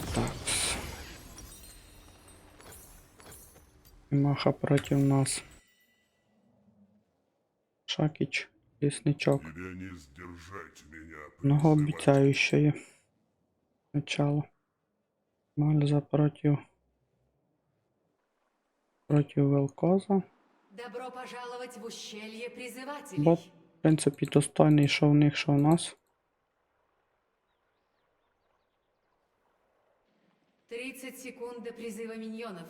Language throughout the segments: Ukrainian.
такс. Маха проти нас. Шакіч, лісничок. Тебе не сдержать меня, Многообіцяюче начало. Мальза проти проти Велкоза. Добро пожаловать в ущелье призывателей. Бот, в принципі, достойний що в них, що в нас. 30 секунд до призыва миньонов.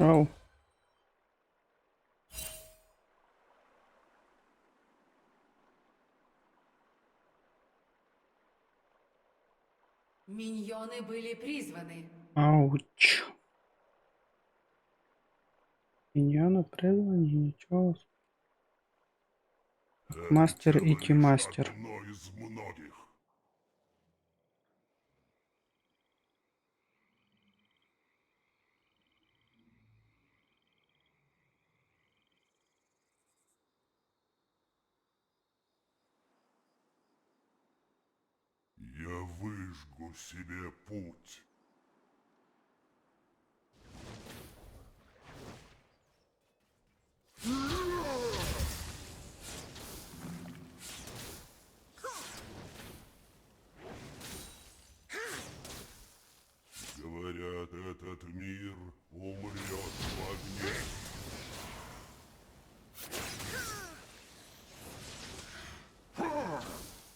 Оу. Миньоны были призваны. Ауч. Міньйони призвані, нічого. с- Это Мастер и всего лишь Ти-мастер. одно из многих. Выжгу себе путь. Говорят, этот мир умрет в огне.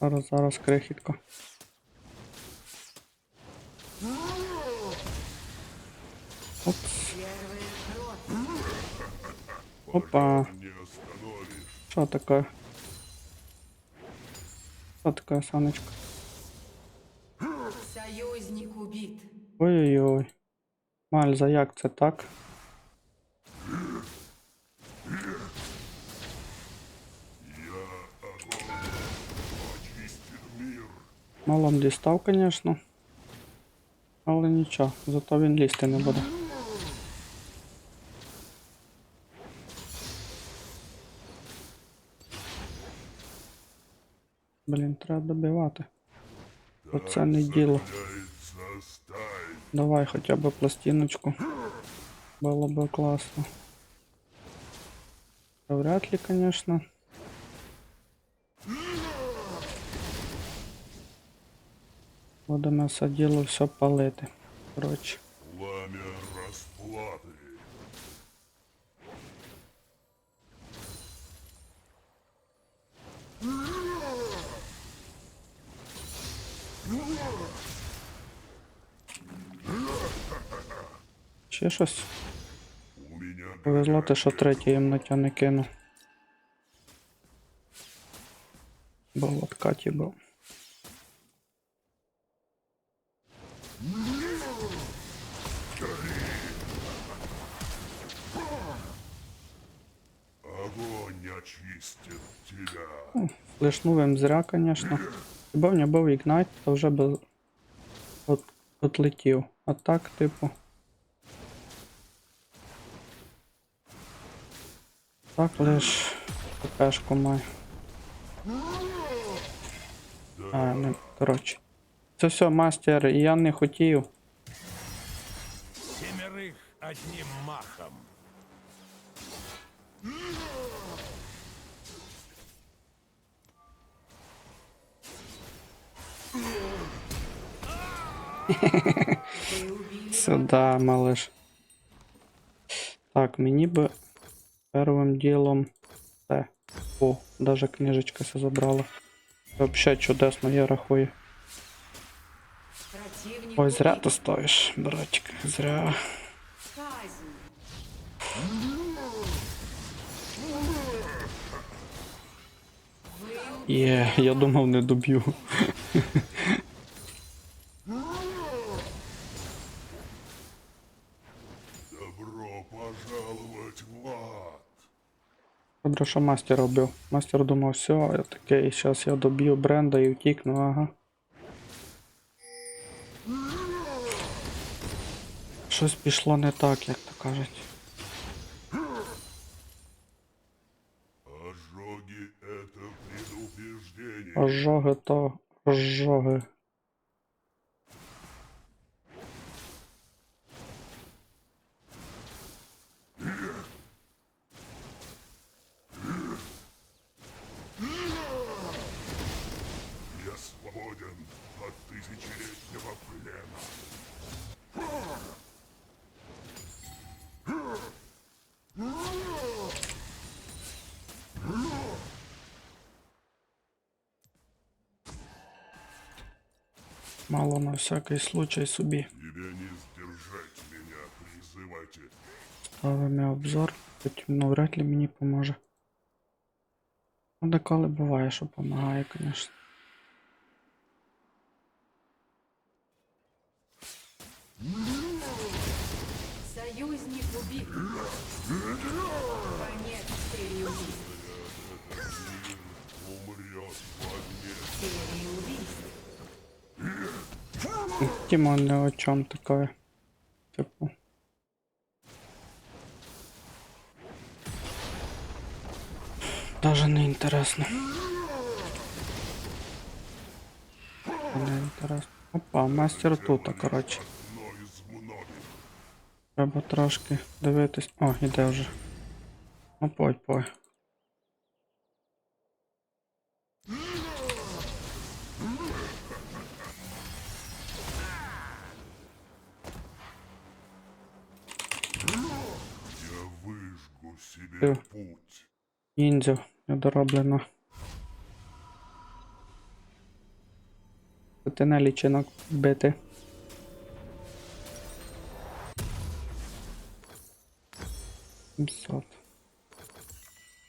Зараз, зараз крихітко. Опа. Що таке? Що таке, Саночка? Союзник убит. Ой-ой-ой. Мальза, як це так? Я огонь. Очистит мир. Мало дістав, звісно. Але нічого, зато він лізти не буде. Блін, треба добивати. Оце не діло. Давай хоча б пластиночку. Було б класно. Вряд ли, конечно. Будемо все діло все палити. Коротше. Ще щось. Повезло те, що третє ємнотя не кинув. Бо в откаті був. Флешнув їм зря, конечно. Якби в нього був ігнайт, то вже би от, отлетів. А так, типу. Так лиш ППшку має. А, не, коротше. Це все, мастер, я не хотів. Семерых одним махом. Вы убили Сюда, малыш. Так, мені би первим ділом це. О, даже книжечка все забрала. Вообще чудесно, я рахую. Ой, зря ти стоїш, братик, зря. Казнь. Вы Є, я думав не доб'ю. Добро пожаловать в ад. Добре, що мастер робив. Мастер думав, все, я такий, зараз я доб'ю бренда і втікну, ага. Щось пішло не так, як то кажуть. Ожоги — это предупреждение. Ожоги то ожоги. Я свободен от тысячелетнего плена. Мало на всякий случай собі. Тебе не сдержать меня, призыватель. Ставимо обзор, хоч ну, вряд ли мені поможе. Ну, деколи буває, що допомагає, звісно. Тімо не о чому таке. Типу. Даже не інтересно. Не інтересно. Опа, мастер тут, коротше. Одно из многих. Треба трошки дивитись. О, іде вже. Ну путь. Ніндзя недороблено. Це ти на лічинок бити. Сімсот.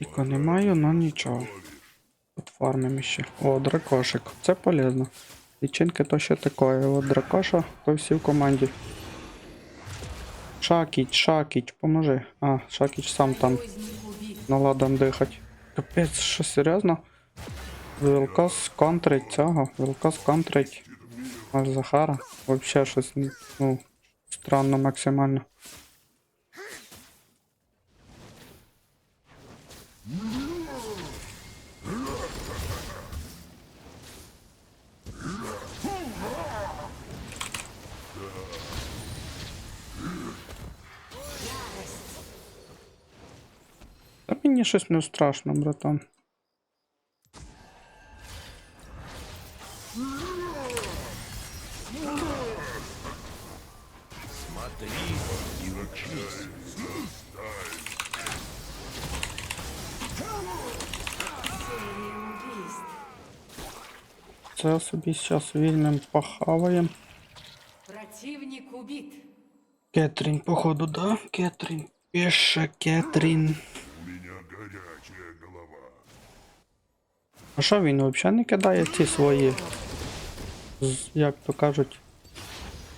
Іко не маю, но нічого. Тут фармим ще. О, дракошик. Це полезно. Лічинки то ще таке. От дракоша, то всі в команді. Шакіч, Шакіч, поможи. А, Шакіч сам там наладом дихать. Капець, що серйозно? Вілкос контрить цього, Вілкос контрить аж Захара. Вообще щось, ну, странно максимально. Мені щось не страшно, братан. Смотри и учись. Це собі зараз вільним похаваємо. Противник убит. Кетрін, походу, да? Кетрін. Піша Кетрін. А що він взагалі не кидає ці свої, як то кажуть,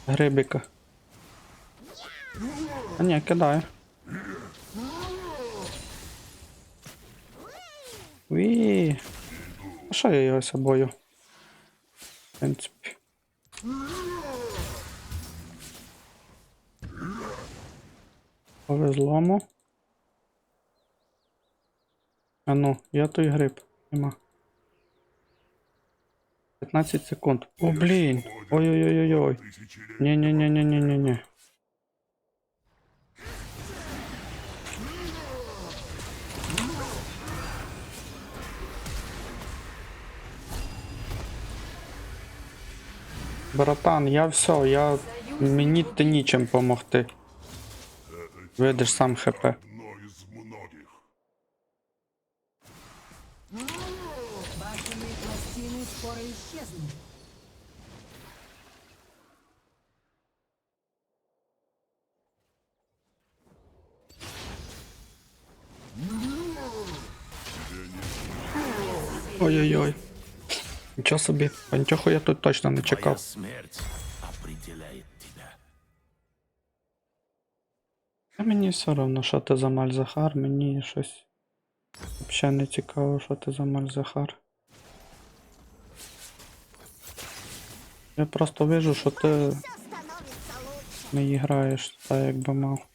грибика? А ні, кидає. Уі. А що я його собою? В принципі. Повезло му. А ну, я той гриб. Нема. 15 секунд. О, блін. Ой-ой-ой-ой. Тысячелетия. Ні-ні-ні-ні-ні-ні. Братан, я все, я... Мені ти нічим помогти. Видиш сам хп. Нічого собі, пантьоху я тут точно не чекав. А мені все одно, що ти за Мальзахар, мені щось. Взагалі не цікаво, що ти за Мальзахар. Я просто вижу, що ти не граєш так, як би мав.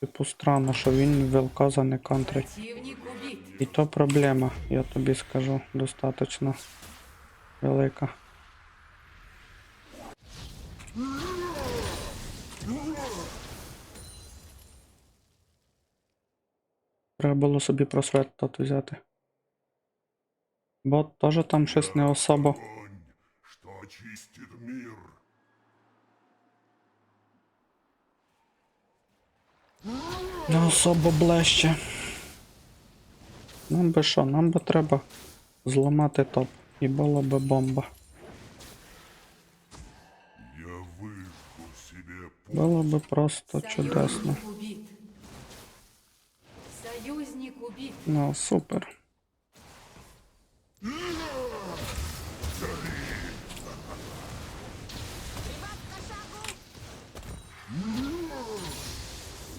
Типу странно, що він Велказа не контрить. І то проблема, я тобі скажу, достатньо велика. Треба було собі просвет тот взяти. Бот теж там щось не особо. Не особо ближче. Нам би що, нам би треба зламати топ. І була би бомба. Було би просто чудесно. Союзник убит. Ну, супер.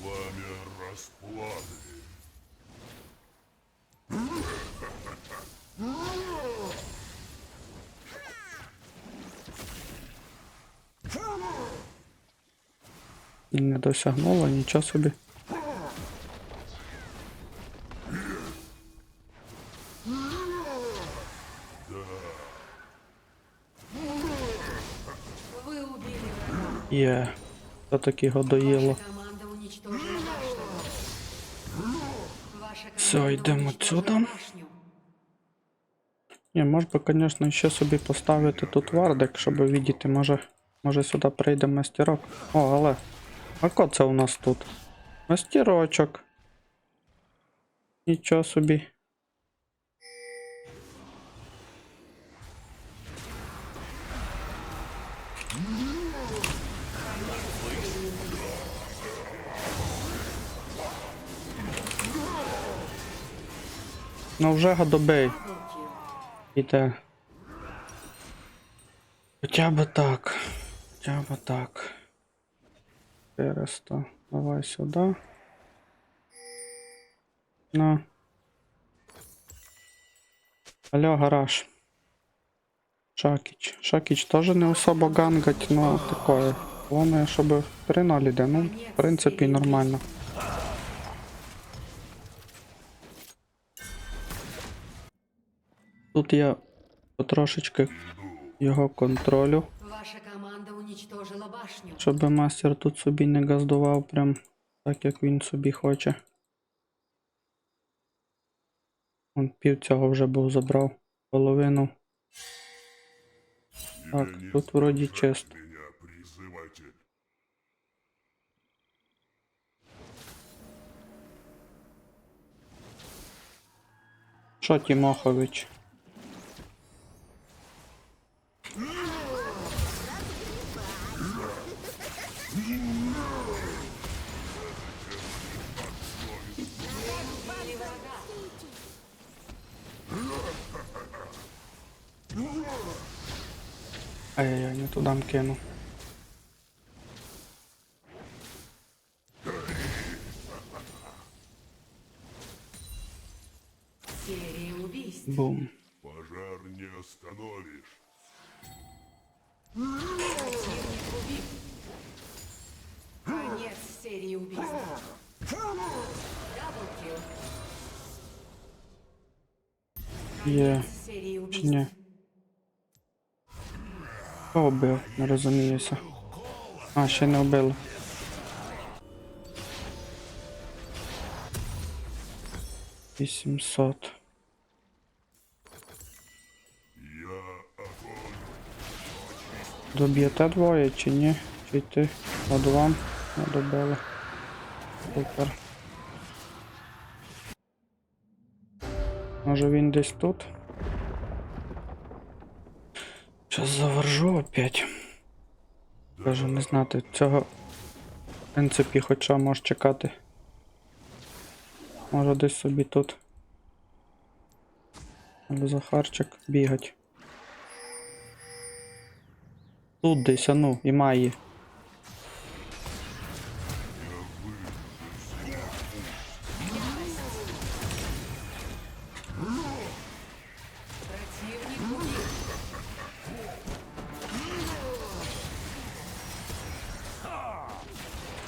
Пламя расплаты. І не досягнула, нічого собі. Є. Це таки. Ваша Всё, команда йдемо отсюда. Ні, мож би, звісно, ще собі поставити тут вардик, щоб видіти, може, може сюди прийде мастерок. О, але. А ко це у нас тут? Мастерочок. Нічого собі. Ну вже годобей. Іде. Хоча б так. Хоча б так. 400. Давай сюди. На. Алло, гараж. Шакіч. Шакіч теж не особо гангать, но такое. Головне, щоб 3-0 іде. Ну, в принципі, нормально. Тут я потрошечки його контролю. Ваша команда уничтожила башню. Щоб мастер тут собі не газдував прям так, як він собі хоче. Он пів цього вже був забрав. Половину. Так, тут вроді чисто. Що Тімохович? Ай-яй-яй, не туди кину. Серия убийств. Бум. Пожар не остановишь. Конец серии убийств. Даблкил. Хто вбив? Не розуміюся. А, ще не вбили. Вісімсот. Доб'єте двоє чи ні? Чи ти? От вам не добили. Супер. Може він десь тут? Щас завержу опять. Кажу, не знати. Цього, в принципі, хоча може чекати. Може десь собі тут. Але Захарчик бігать. Тут десь, а ну, і має.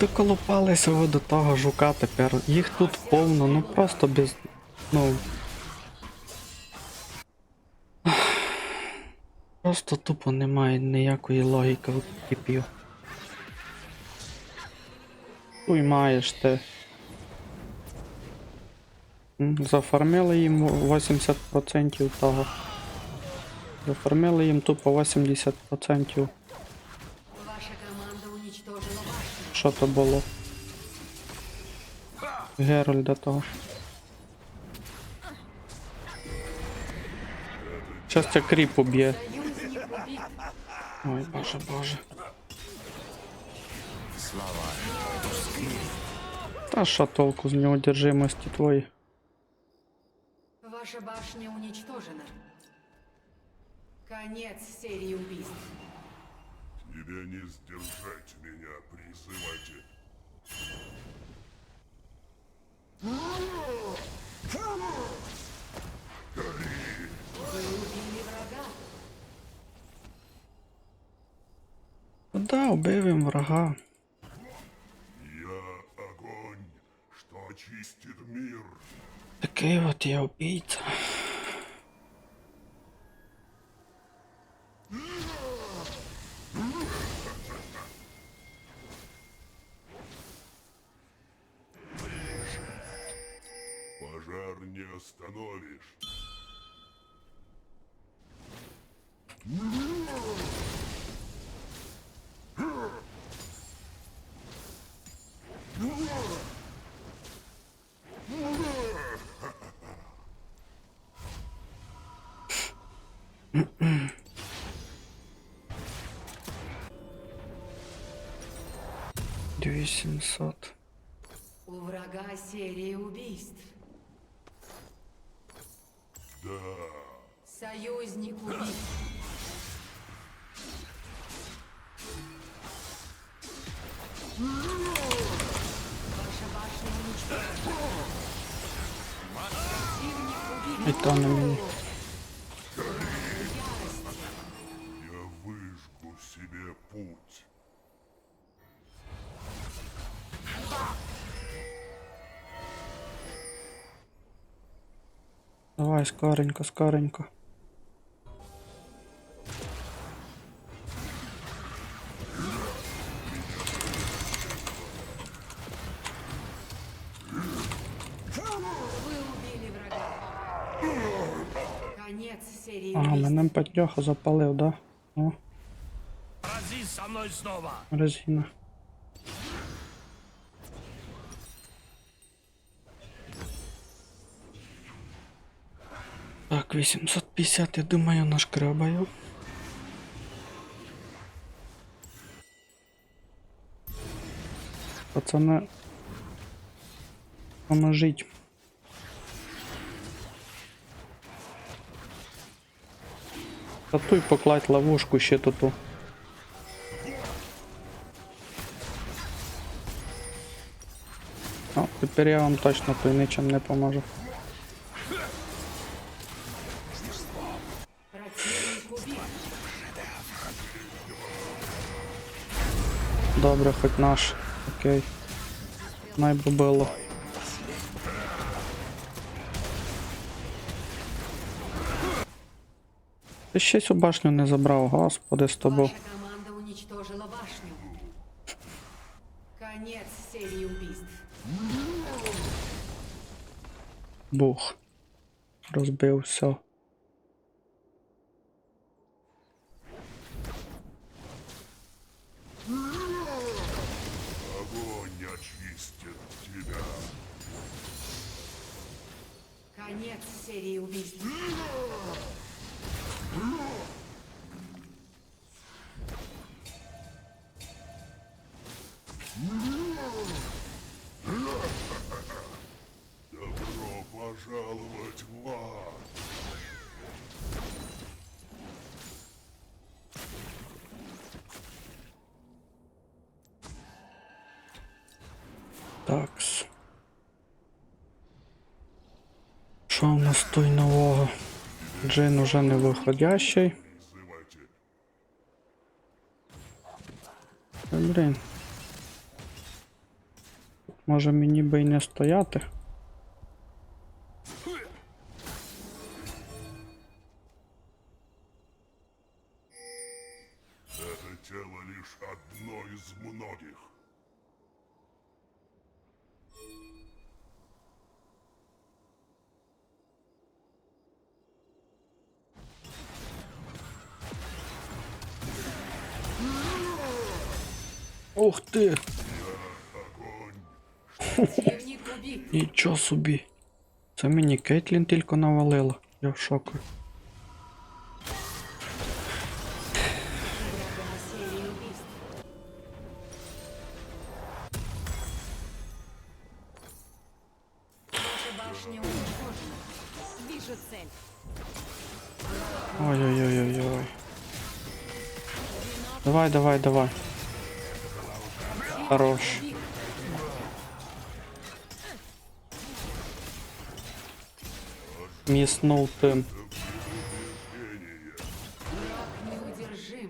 Доколупалися ви до того жука тепер. Їх тут повно, ну просто без. Ну. Просто тупо немає ніякої логіки у типів. Хуй маєш ти. Зафармили їм 80% того. Зафармили їм тупо 80%. Що то було? Геральда того. Щас ця кріп уб'є. Союзник убит. Ой, боже, боже. Слова Та що толку з неудержимості твої? Ваша башня уничтожена. Конец серии убийств. Тебе не сдержать меня, призыватель. Вы убили врага. Да, убив їм врага. Я огонь, что очистит мир. Такий от я убійця. Не остановишь. Дві сімсот. У врага серия убийств. Да, Союзник убит. Ваша башня уничтожена. Противник убит. І то на мені. Давай, скоренько, скоренько. Вы убили врага. Конец серии Ага, мене Петльоха запалив, да? О, Рази со мной снова. резина. 850, я думаю, нашкрябаю. Пацани. Поможіть. Татуй покладь ловушку ще тут. О, тепер я вам точно той нічим не поможу. Добре, хоч наш. Окей. Найби було. Ти ще цю башню не забрав, господи, з тобою. Конец серии убийств. Бух. Розбив все. Серии убийств. Добро пожаловать в ад. Такс. Джин уже не виходящий. Блін. Може мені би й не стояти? Ти! Огонь Противник. Нічого собі. Це мені Кейтлін тільки навалила. Я в шоку. Ой-ой-ой-ой-ой. Давай, давай, давай. Хорош. Міснув тим. Неудержим.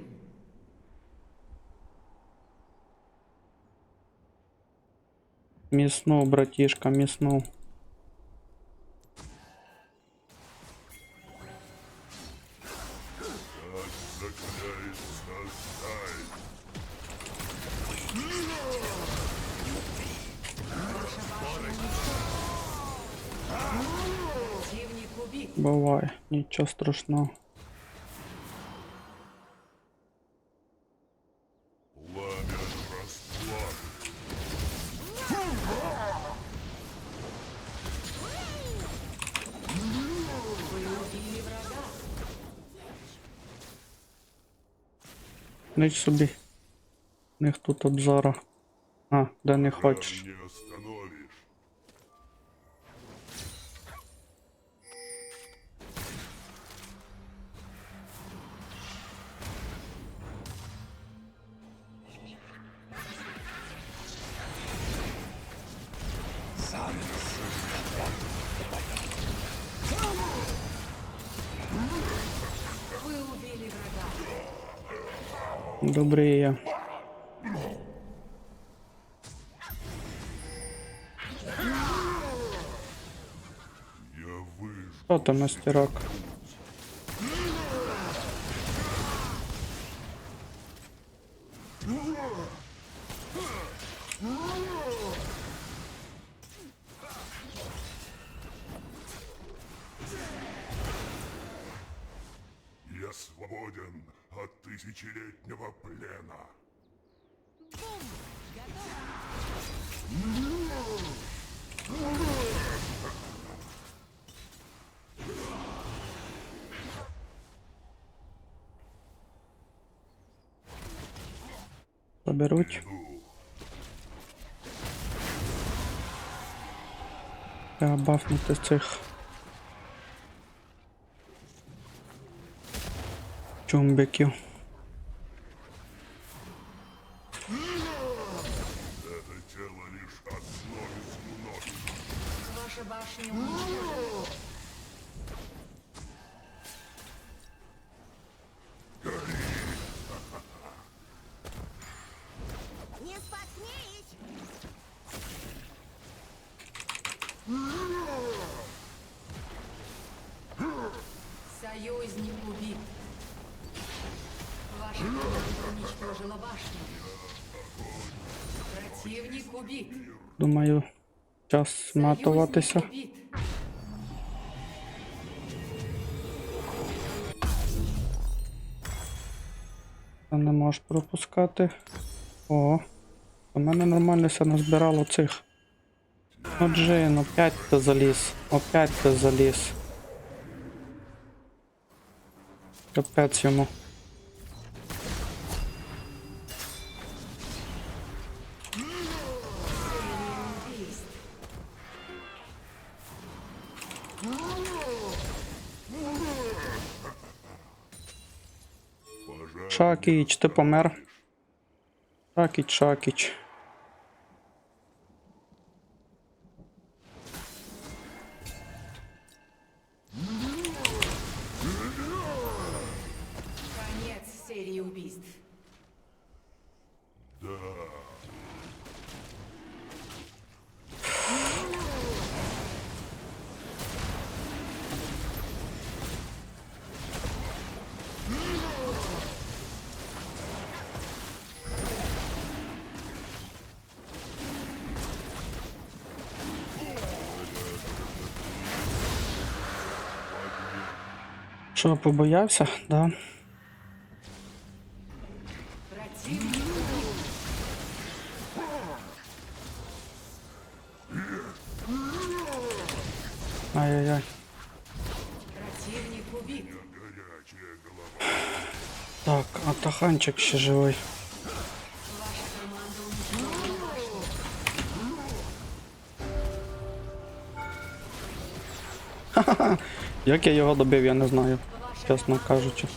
Міснув, братішка, Нічого страшного. Ніч собі. Них тут обзора. А, де не хочеш. Там, мастерок? Я свободен от тысячелетнего плена. Заберуть. Треба бафнути цих. Чумбиків. Ваша башня Думаю, час матуватися. Це не можеш пропускати. О, у мене нормально все назбирало цих. Ну, Джин, опять ти заліз. Опять ти заліз. Капець йому. Шакіч, ти помер. Шакіч, Шакіч. Що, побоявся? Да. Противник Ай-яй-яй. Противник убит. Так, а Таханчик ще живий. Як я його добив, я не знаю. Чесно кажучи.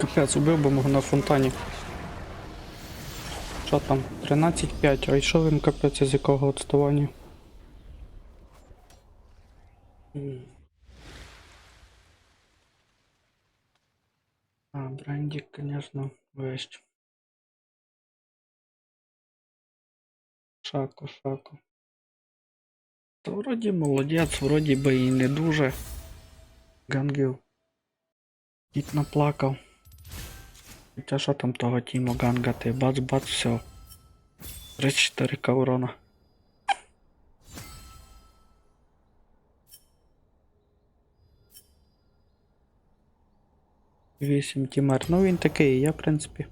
Капець, убив би мого на фонтані. Що там? 13-5, а йшов він капець з якого відставання? А, брендик, конечно, вещь. Шако, шако. Та вроді молодець, вроді би і не дуже. Гангів. Кіт наплакав. Хоча що там того Тімо гангати? Бац-бац, все. 34 к урона. Вісім тімер. Ну він такий, я в принципі.